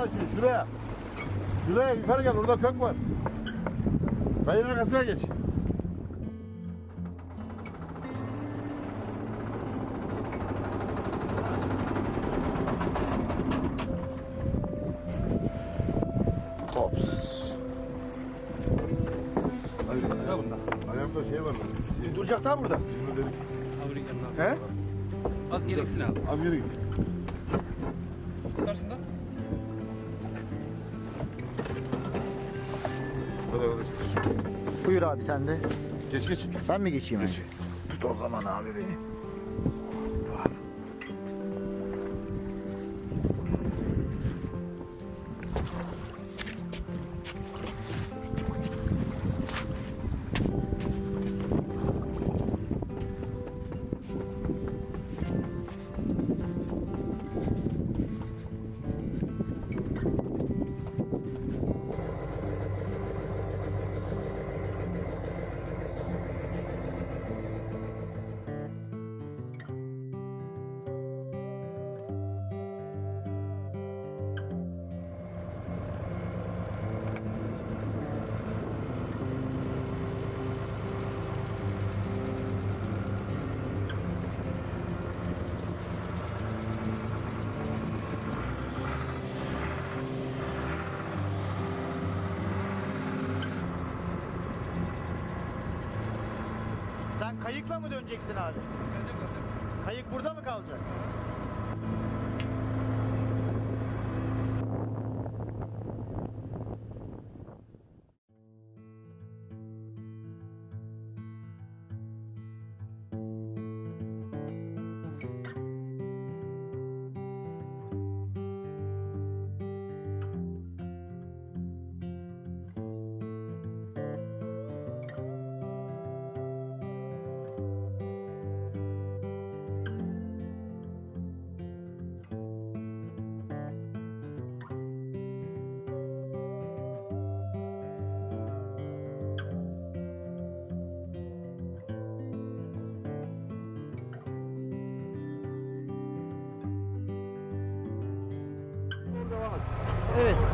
açıyor şuraya. Şuraya yukarı gel orada kök var. Kayın arkasına geç. Hops. Ayağımda. Şey var. Duracak da burada. He? Az gereksin abi. Abi yürü git. Abi sen de. Geç geç. Ben mi geçeyim önce? Tut o zaman abi beni. Sen kayıkla mı döneceksin abi? Kayık burada mı kalacak?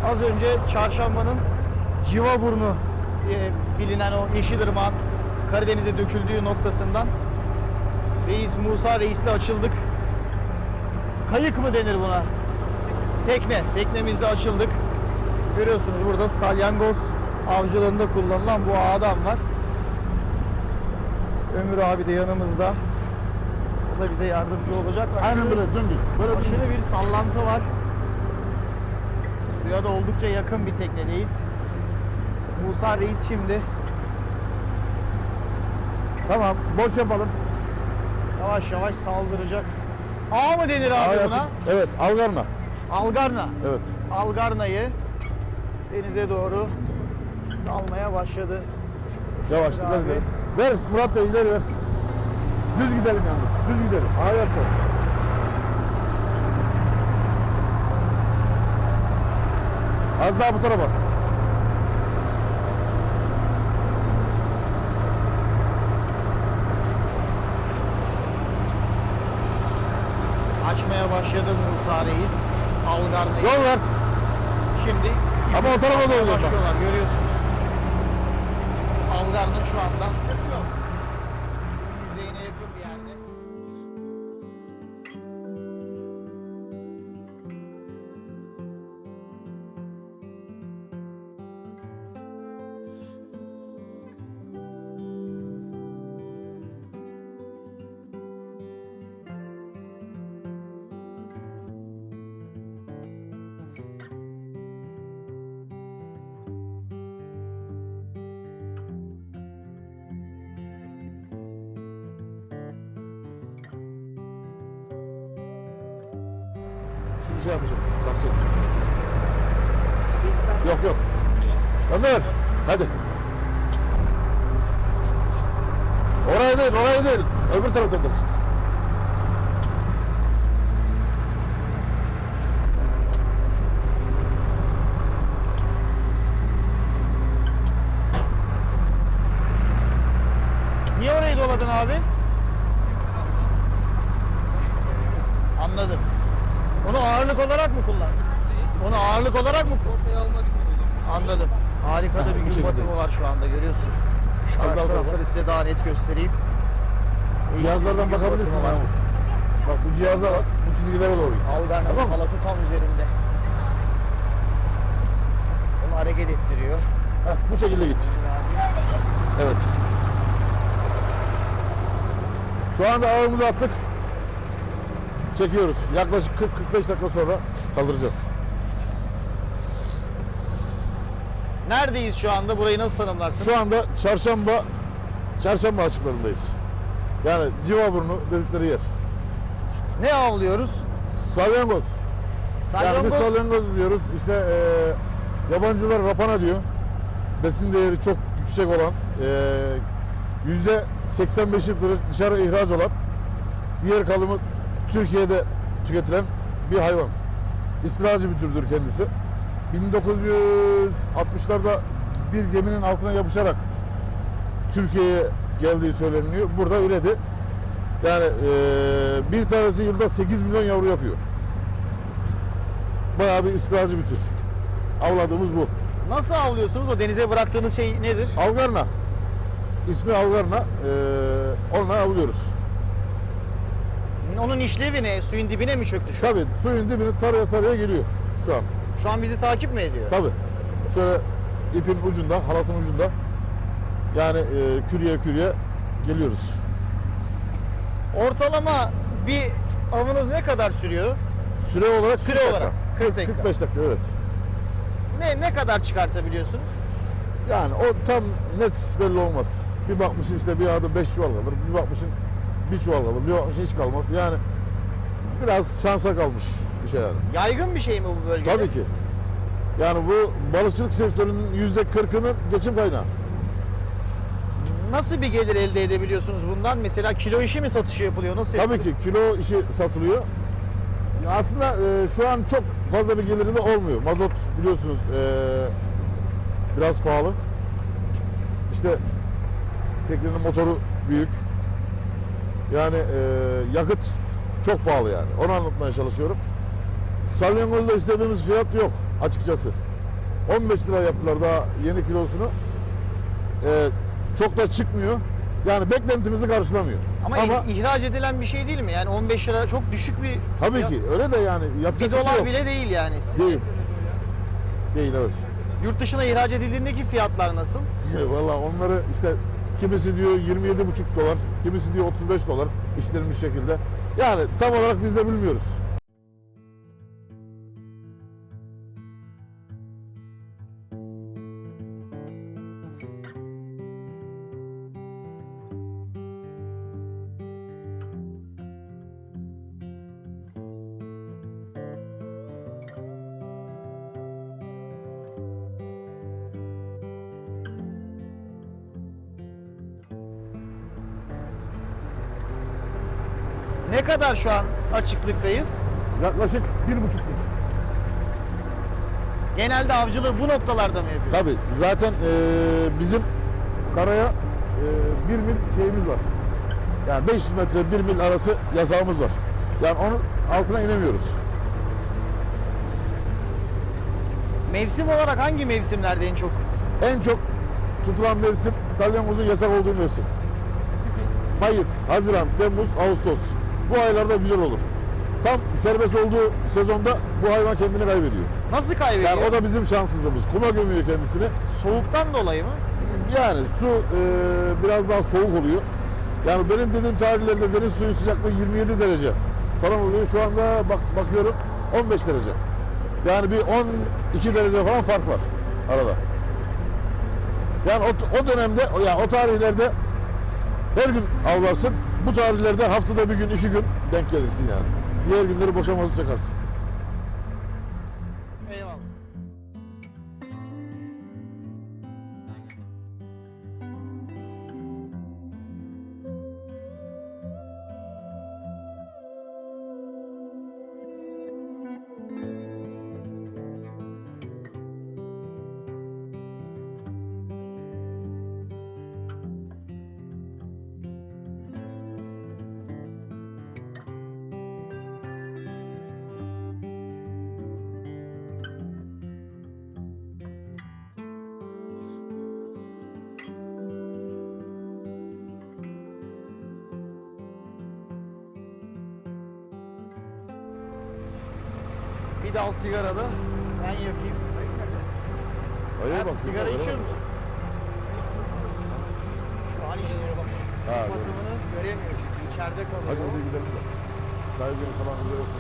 Az önce çarşambanın Civaburnu diye bilinen o Yeşilırmak'ın Karadeniz'e döküldüğü noktasından Reis Musa Reis'le açıldık. Kayık mı denir buna? Tekne. Teknemizde açıldık. Görüyorsunuz burada salyangoz avcılığında kullanılan bu ağdan var. Ömür abi de yanımızda. O da bize yardımcı olacak. Aynen böyle dümdüz. Böyle. Aşırı bir sallantı var. Suya da oldukça yakın bir teknedeyiz. Musa Reis şimdi Tamam boş yapalım. yavaş yavaş saldıracak. Ağ mı denir abi Hayatım- buna? Evet algarma. Algarna. Evet. Algarnayı denize doğru salmaya başladı. Yavaş dikkat edelim. Ver Murat Bey ileri ver. Düz gidelim yalnız. Düz gidelim. Ağa yapacağız. Az daha bu tarafa. Açmaya başladı Musa Reis. Yol ver. Şimdi Ama o tarafa doğru başlıyorlar görüyorsunuz. Algarnın şu anda yüzeyine yakın bir yerde. Şey yapacağım. Bakacağız. Yok yok. Ömer. Hadi. Oraya değil, oraya değil. Öbür taraftan bakacağız. Niye orayı doladın abi? Anladım. Onu ağırlık olarak mı kullandın? Onu ağırlık olarak mı? Ortaya almak için hocam. Anladım. Harika da bir gün batımı var şu anda görüyorsunuz. Şu daha tarafları size daha net göstereyim. Cihazlardan bakabilirsin. Bak bu cihaza bak. Bu çizgilere doğru. Algarna'nın Tamam halatı tam üzerinde. Onu hareket ettiriyor. Heh, bu şekilde git. Evet. Şu anda ağımızı attık. Çekiyoruz. Yaklaşık 40-45 dakika sonra kaldıracağız. Neredeyiz şu anda? Burayı nasıl tanımlarsın? Şu anda çarşamba çarşamba açıklarındayız. Yani Civaburnu dedikleri yer. Ne avlıyoruz? Salyangoz. Yani biz Salyangoz. salyangoz diyoruz. İşte eee yabancılar rapana diyor. Besin değeri çok yüksek olan, eee, yüzde 85'i dır- dışarı ihraç olan, diğer kalımı Türkiye'de tüketilen bir hayvan. İstilacı bir türdür kendisi. 1960'larda bir geminin altına yapışarak Türkiye'ye geldiği söyleniyor. Burada üredi. Yani eee, bir tanesi yılda 8 milyon yavru yapıyor. Bayağı bir istilacı bir tür. Avladığımız bu. Nasıl avlıyorsunuz? O denize bıraktığınız şey nedir? Avgarna. İsmi Avgarna. Ee, onunla avlıyoruz. Onun işlevi ne? Suyun dibine mi çöktü şu an? Tabii suyun dibini taraya taraya geliyor şu an. Şu an bizi takip mi ediyor? Tabii. Şöyle ipin ucunda, halatın ucunda. Yani e, küreye küreye geliyoruz. Ortalama bir avınız ne kadar sürüyor? Süre olarak Süre 40 dakika. olarak 40 dakika. 45 dakika evet. Ne ne kadar çıkartabiliyorsunuz? Yani o tam net belli olmaz. Bir bakmışsın işte bir ağda 5 çuval kalır, bir bakmışsın bir çuval kalır, bir hiç kalmaz. Yani biraz şansa kalmış bir şey yani. Yaygın bir şey mi bu bölgede? Tabii ki. Yani bu balıkçılık sektörünün yüzde kırkının geçim kaynağı. Nasıl bir gelir elde edebiliyorsunuz bundan? Mesela kilo işi mi satışı yapılıyor? Nasıl Tabii yapılıyor? ki kilo işi satılıyor. Ya Aslında e, şu an çok fazla bir geliri de olmuyor. Mazot biliyorsunuz e, biraz pahalı. İşte teknenin motoru büyük. Yani e, yakıt çok pahalı yani. Onu anlatmaya çalışıyorum. Salyangozda istediğimiz fiyat yok açıkçası. 15 lira yaptılar daha yeni kilosunu. E, çok da çıkmıyor. Yani beklentimizi karşılamıyor. Ama, ih- ihraç edilen bir şey değil mi? Yani 15 lira çok düşük bir Tabii Ya- ki öyle de yani yapacak bir şey dolar yok. bile değil yani. Değil. Değil evet. Yurt dışına ihraç edildiğindeki fiyatlar nasıl? Valla onları işte kimisi diyor 27,5 dolar, kimisi diyor 35 dolar işlenmiş şekilde. Yani tam olarak biz de bilmiyoruz. Ne kadar şu an açıklıktayız? Yaklaşık bir buçuk yıl. Genelde avcılığı bu noktalarda mı yapıyor? Tabii zaten eee, bizim karaya eee, bir mil şeyimiz var. Yani 500 metre bir mil arası yasağımız var. Yani onun altına inemiyoruz. Mevsim olarak hangi mevsimlerde en çok? En çok tutulan mevsim salyangozun yasak olduğu mevsim. Mayıs, Haziran, Temmuz, Ağustos. Bu aylarda güzel olur. Tam serbest olduğu sezonda bu hayvan kendini kaybediyor. Nasıl kaybediyor? Yani o da bizim şanssızlığımız. Kuma gömüyor kendisini. Soğuktan dolayı mı? Yani su e, biraz daha soğuk oluyor. Yani benim dediğim tarihlerde deniz suyu sıcaklığı 27 derece falan oluyor. Şu anda bak bakıyorum 15 derece. Yani bir 12 derece falan fark var arada. Yani o, o dönemde, yani o tarihlerde her gün avlarsın. Bu tarihlerde haftada bir gün, iki gün denk gelirsin yani. Diğer günleri boşa çakarsın. Bir dal sigaralı. Ben yakayım. Hayır Hayatım, bak. sigara sigara içiyor bak. musun? Şu an içiyor bak. Ha. Batımını göremiyor çünkü içeride kalıyor. Hadi hadi gidelim de. Sahibinin falan bize yoksa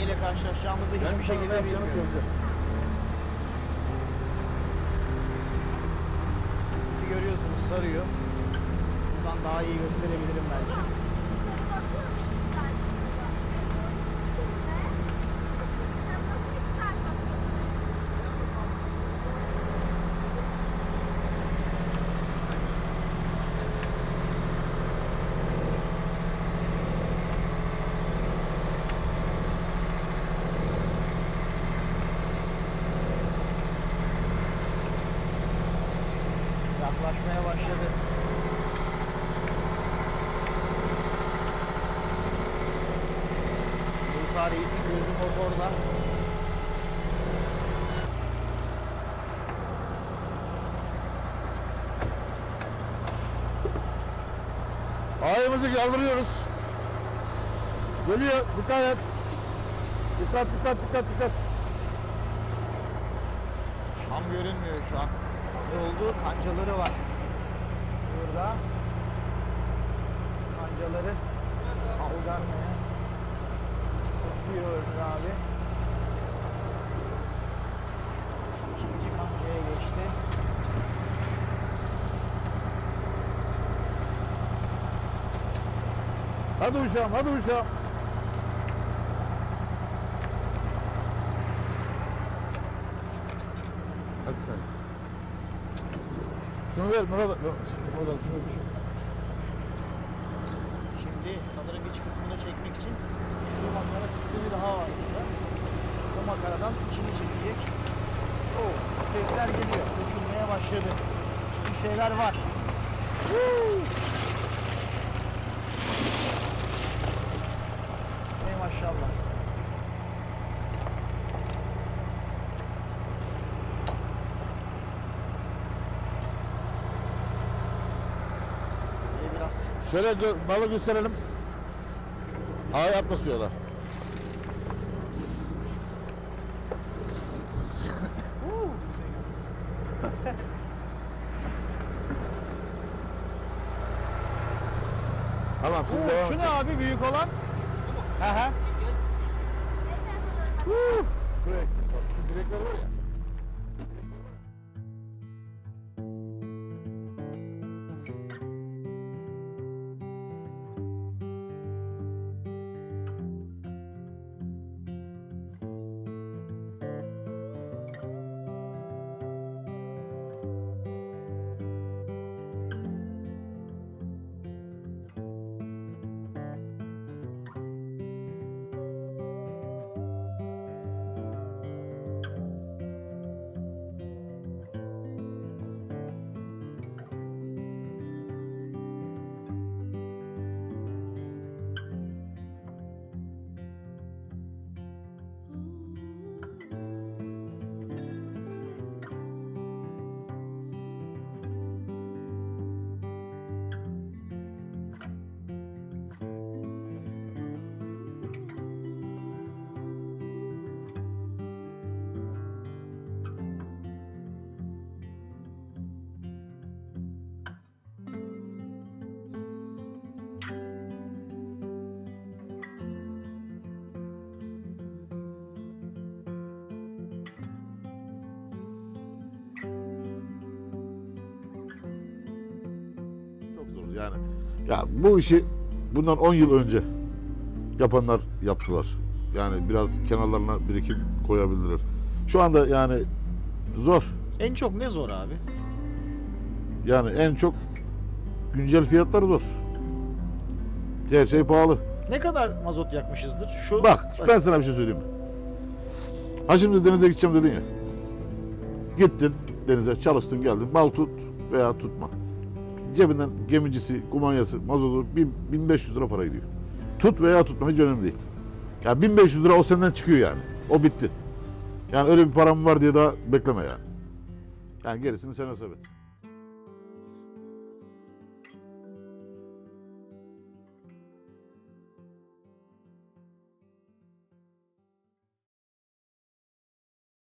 neyle karşılaşacağımızı hiçbir şekilde bilmiyoruz. Görüyorsunuz sarıyor. Buradan daha iyi gösterebilirim belki. Yaklaşmaya başladı. Musa Reis'in gözü motorda. Ayımızı kaldırıyoruz. Geliyor. Dikkat et. Dikkat dikkat dikkat dikkat. Tam görünmüyor şu an. Oldu? Kancaları var. Burada. Kancaları aldanmaya basıyor Ömür abi. İkinci kancaya geçti. Hadi uşağım hadi uşağım. Az bir saniye. Şunu ver Murat. Murat şunu ver. Şimdi sanırım iç kısmını çekmek için bir makara sistemi daha var burada. O makaradan içini çekecek. Oo, sesler geliyor. Dökülmeye başladı. Bir şeyler var. Woo! Ey maşallah. İyi biraz Şöyle gö malı gösterelim. Ağ atmasıyor da. tamam şimdi Oo, devam şu ne abi büyük olan? Hı yani. Ya bu işi bundan 10 yıl önce yapanlar yaptılar. Yani biraz kenarlarına birikim koyabilirler. Şu anda yani zor. En çok ne zor abi? Yani en çok güncel fiyatlar zor. Her şey pahalı. Ne kadar mazot yakmışızdır? Şu Bak ben sana bir şey söyleyeyim. Ha şimdi denize gideceğim dedin ya. Gittin denize çalıştın geldin. Bal tut veya tutma. Cebinden gemicisi, kumanyası, mazotu bin- 1500 lira para gidiyor. Tut veya tutma hiç önemli değil. Yani 1500 lira o senden çıkıyor yani. O bitti. Yani öyle bir param var diye daha bekleme yani. Yani gerisini sen hesap et.